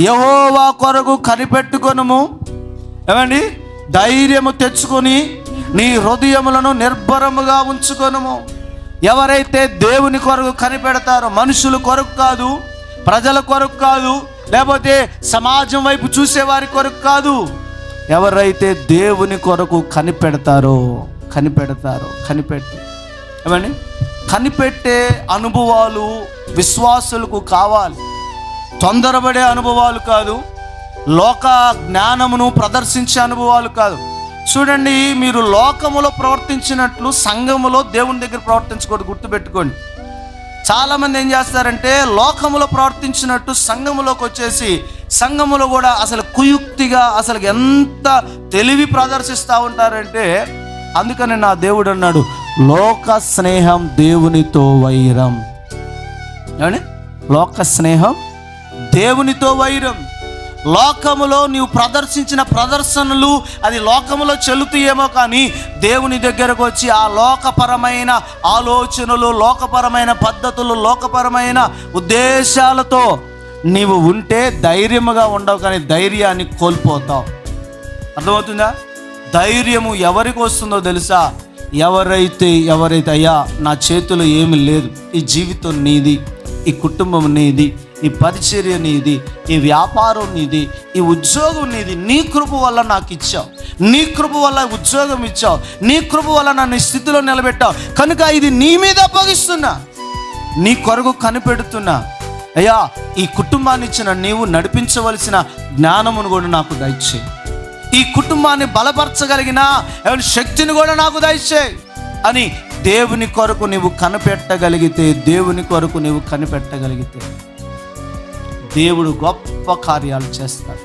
యహోవా కొరకు కనిపెట్టుకొనుము. ఏమండి? ధైర్యము తెచ్చుకొని నీ హృదయములను నిర్భరముగా ఉంచుకొనుము. ఎవరైతే దేవుని కొరకు కనిపెడతారో మనుషుల కొరకు కాదు ప్రజల కొరకు కాదు లేకపోతే సమాజం వైపు చూసేవారి కొరకు కాదు ఎవరైతే దేవుని కొరకు కనిపెడతారో కనిపెడతారో కనిపెట్టి. ఏమండి? కనిపెట్టే అనుభవాలు విశ్వాసులకు కావాలి. తొందరపడే అనుభవాలు కాదు లోక జ్ఞానమును ప్రదర్శించే అనుభవాలు కాదు. చూడండి మీరు లోకములో ప్రవర్తించినట్లు సంఘములో దేవుని దగ్గర ప్రవర్తించకూడదు గుర్తుపెట్టుకోండి. చాలామంది ఏం చేస్తారంటే లోకములో ప్రవర్తించినట్టు సంఘములోకి వచ్చేసి సంఘములో కూడా అసలు కుయుక్తిగా అసలు ఎంత తెలివి ప్రదర్శిస్తూ ఉంటారంటే అందుకని నా దేవుడు అన్నాడు లోక స్నేహం దేవునితో వైరం. లోక స్నేహం దేవునితో వైరం. లోకములో నీవు ప్రదర్శించిన ప్రదర్శనలు అది లోకములో చెల్లుతాయేమో కానీ దేవుని దగ్గరకు వచ్చి ఆ లోకపరమైన ఆలోచనలు లోకపరమైన పద్ధతులు లోకపరమైన ఉద్దేశాలతో నీవు ఉంటే ధైర్యముగా ఉండవు కానీ ధైర్యాన్ని కోల్పోతావు. అర్థమవుతుందా? ధైర్యము ఎవరికి వస్తుందో తెలుసా? ఎవరైతే ఎవరైతే అయ్యా నా చేతిలో ఏమి లేదు ఈ జీవితం నీది ఈ కుటుంబం నీది ఈ పరిచర్య నీది ఈ వ్యాపారం నీది ఈ ఉద్యోగం నీది నీ కృప వల్ల నాకు ఇచ్చావు. నీ కృప వల్ల ఉద్యోగం ఇచ్చావు. నీ కృప వల్ల నన్ను స్థితిలో నిలబెట్టావు. కనుక ఇది నీ మీద అప్పగిస్తున్నా. నీ కొరకు కనిపెడుతున్నా. అయ్యా ఈ కుటుంబాన్ని ఇచ్చిన నీవు నడిపించవలసిన జ్ఞానమును కూడా నాకు దయచేయి. ఈ కుటుంబాన్ని బలపరచగలిగిన ఎవరి శక్తిని కూడా నాకు దయచేయి అని దేవుని కొరకు నీవు కనిపెట్టగలిగితే దేవుని కొరకు నీవు కనిపెట్టగలిగితే. దేవుడు గొప్ప కార్యాలు చేస్తాడు.